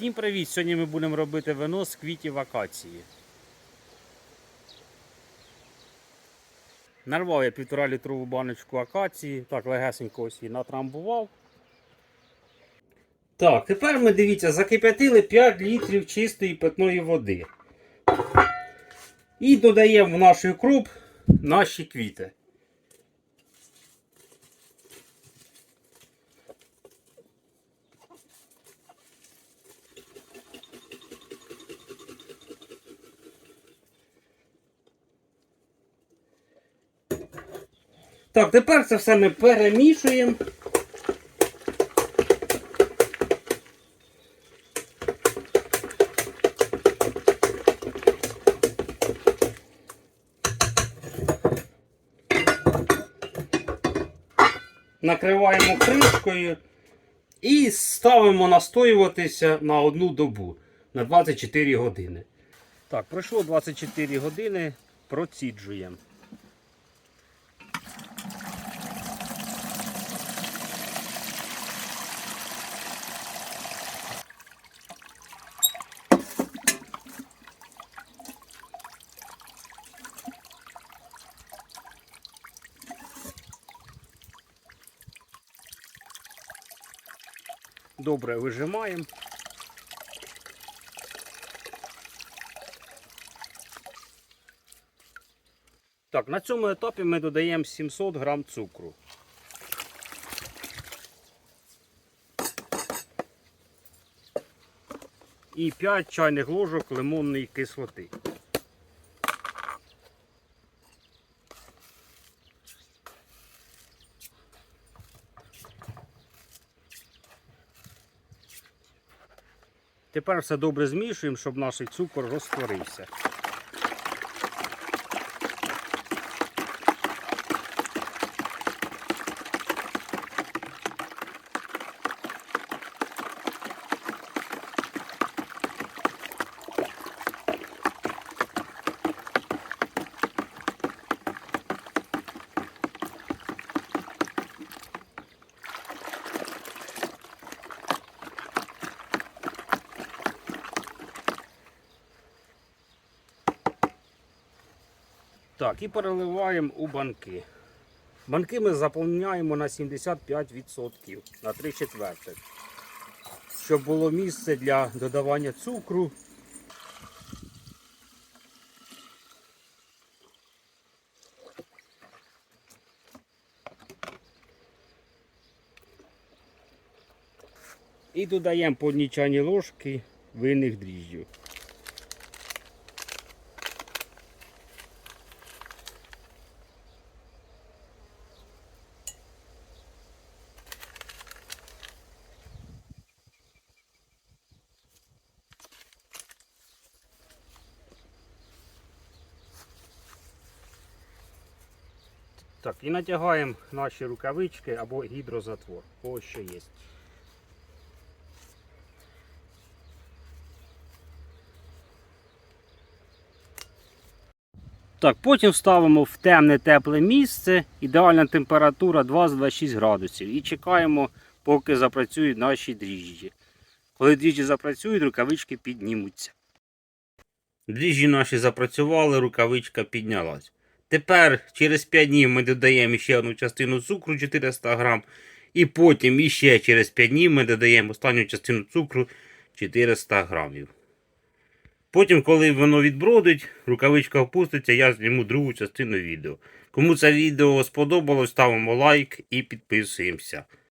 Всім привіт! Сьогодні ми будемо робити вино з квітів акації. Нарвав я півтора літрову баночку акації, так легесенько ось її натрамбував. Так, тепер ми дивіться, закип'ятили 5 літрів чистої питної води. І додаємо в наш укроп наші квіти. Так, тепер це все ми перемішуємо. Накриваємо кришкою і ставимо настоюватися на одну добу на 24 години. Так, пройшло 24 години, проціджуємо. Добре вижимаємо. Так, на цьому етапі ми додаємо 700 грам цукру. І 5 чайних ложок лимонної кислоти. Тепер все добре змішуємо, щоб наш цукор розтворився. Так, і переливаємо у банки. Банки ми заповняємо на 75% на 3 четвертих. Щоб було місце для додавання цукру. І додаємо по одній чайній ложки винних дріжджів. Так, і натягаємо наші рукавички або гідрозатвор. Ось що є. Так, потім ставимо в темне тепле місце. Ідеальна температура 20-26 градусів. І чекаємо, поки запрацюють наші дріжджі. Коли дріжджі запрацюють, рукавички піднімуться. Дріжджі наші запрацювали, рукавичка піднялась. Тепер через 5 днів ми додаємо ще одну частину цукру 400 грам. І потім іще через 5 днів ми додаємо останню частину цукру 400 грамів. Потім, коли воно відбродить, рукавичка опуститься, я зніму другу частину відео. Кому це відео сподобалось, ставимо лайк і підписуємося.